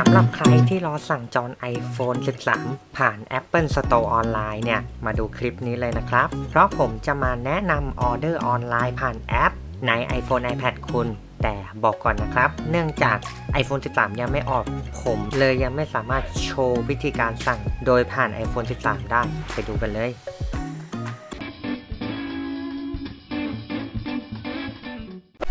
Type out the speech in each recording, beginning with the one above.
สำหรับใครที่รอสั่งจอง iPhone 13 ผ่าน Apple Store ออนไลน์เนี่ย มาดูคลิปนี้เลยนะครับ เพราะผมจะมาแนะนำออเดอร์ออนไลน์ผ่านแอป ใน iPhone iPad คุณ แต่บอกก่อนนะครับ เนื่องจาก iPhone 13 ยังไม่ออก ผมเลยยังไม่สามารถโชว์วิธีการสั่ง โดยผ่าน iPhone 13 ได้ ไปดูกันเลย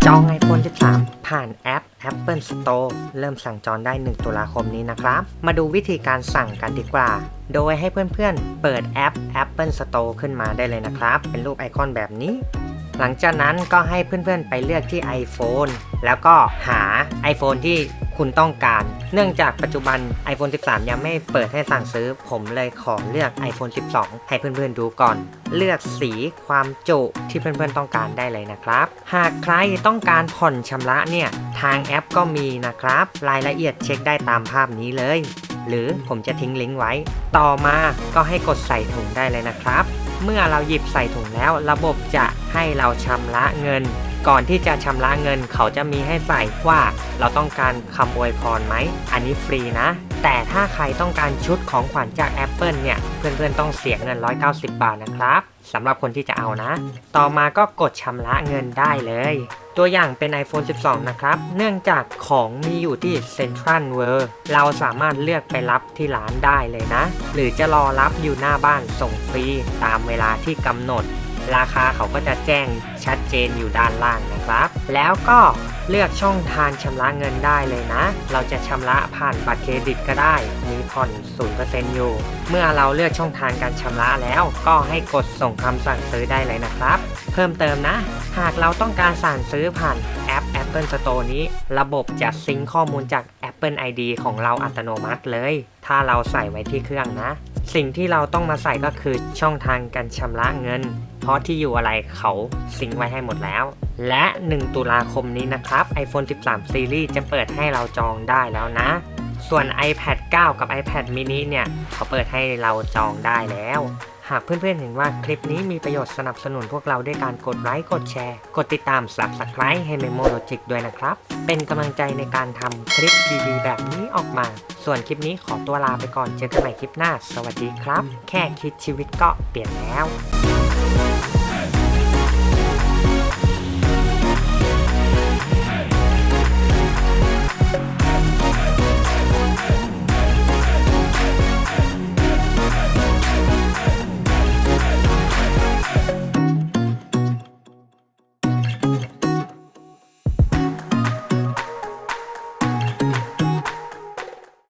จอง iPhone 13 ผ่านแอป Apple Store เริ่มสั่งจองได้ 1 ตุลาคมนี้นะครับ มาดูวิธีการสั่งกันดีกว่า โดยให้เพื่อนๆ เปิดแอป Apple Store ขึ้นมาได้เลยนะครับ เป็นรูปไอคอนแบบนี้ หลังจากนั้นก็ให้เพื่อนๆ ไปเลือกที่ iPhone แล้วก็หา iPhone ที่ คุณต้องการ เนื่องจากปัจจุบัน iPhone 13 ยังไม่เปิดให้สั่งซื้อ ผมเลยขอเลือก iPhone 12 ให้เพื่อนๆดูก่อน เลือกสีความจุที่เพื่อนๆต้องการได้เลยนะครับ หากใครต้องการผ่อนชำระเนี่ยทางแอปก็มีนะครับ รายละเอียดเช็คได้ตามภาพนี้เลย หรือผมจะทิ้งลิงก์ไว้ ต่อมาก็ให้กดใส่ถุงได้เลยนะครับ เมื่อเราหยิบใส่ถุงแล้วระบบจะให้เราชำระเงิน ก่อนที่จะชำระเงินเขาจะมีให้ใส่ว่าเราต้องการคำอวยพรไหม อันนี้ฟรีนะ แต่ถ้าใครต้องการชุดของขวัญจาก Apple เนี่ย เพื่อนๆต้องเสียเงิน 190 บาทนะครับสำหรับคนที่จะเอานะ ต่อมาก็กดชำระเงินได้เลย ตัวอย่างเป็น iPhone 12 นะครับ เนื่องจากของมีอยู่ที่ Central World เราสามารถเลือกไปรับที่ร้านได้เลยนะ หรือจะรอรับอยู่หน้าบ้านส่งฟรีตามเวลาที่กำหนด ราคาเขาก็จะแจ้งชัดเจนอยู่ด้านล่างนะครับ แล้วก็เลือกช่องทางชำระเงินได้เลยนะ เราจะชำระผ่านบัตรเครดิตก็ได้ มีผ่อน0%อยู่ เมื่อเราเลือกช่องทางการชำระแล้วก็ให้กดส่งคำสั่งซื้อได้เลยนะครับ เพิ่มเติมนะ หากเราต้องการสั่งซื้อผ่านแอป Apple Store นี้ ระบบจะซิงค์ข้อมูลจาก Apple ID ของเราอัตโนมัติเลย ถ้าเราใส่ไว้ที่เครื่องนะ สิ่งที่เราต้องมาใส่ก็คือช่องทางการชำระเงิน เพราะที่อยู่อะไรเขาสิงไว้ให้หมดแล้ว และ 1 ตุลาคมนี้นะครับ iPhone 13 Series จะเปิดให้เราจองได้แล้วนะ ส่วน iPad 9 กับ iPad mini เนี่ยเขาเปิดให้เราจองได้แล้ว หากเพื่อนๆเห็นว่าคลิปนี้มีประโยชน์สนับสนุนพวกเราด้วยการกดไลค์ กดแชร์ กดติดตาม Subscribe ให้ Memo Logic ด้วยนะครับ เป็นกำลังใจในการทำคลิปดีๆ แบบนี้ออกมา ส่วนคลิปนี้ขอตัวลาไปก่อน เจอกันใหม่คลิปหน้า สวัสดีครับ แค่คิดชีวิตก็เปลี่ยนแล้ว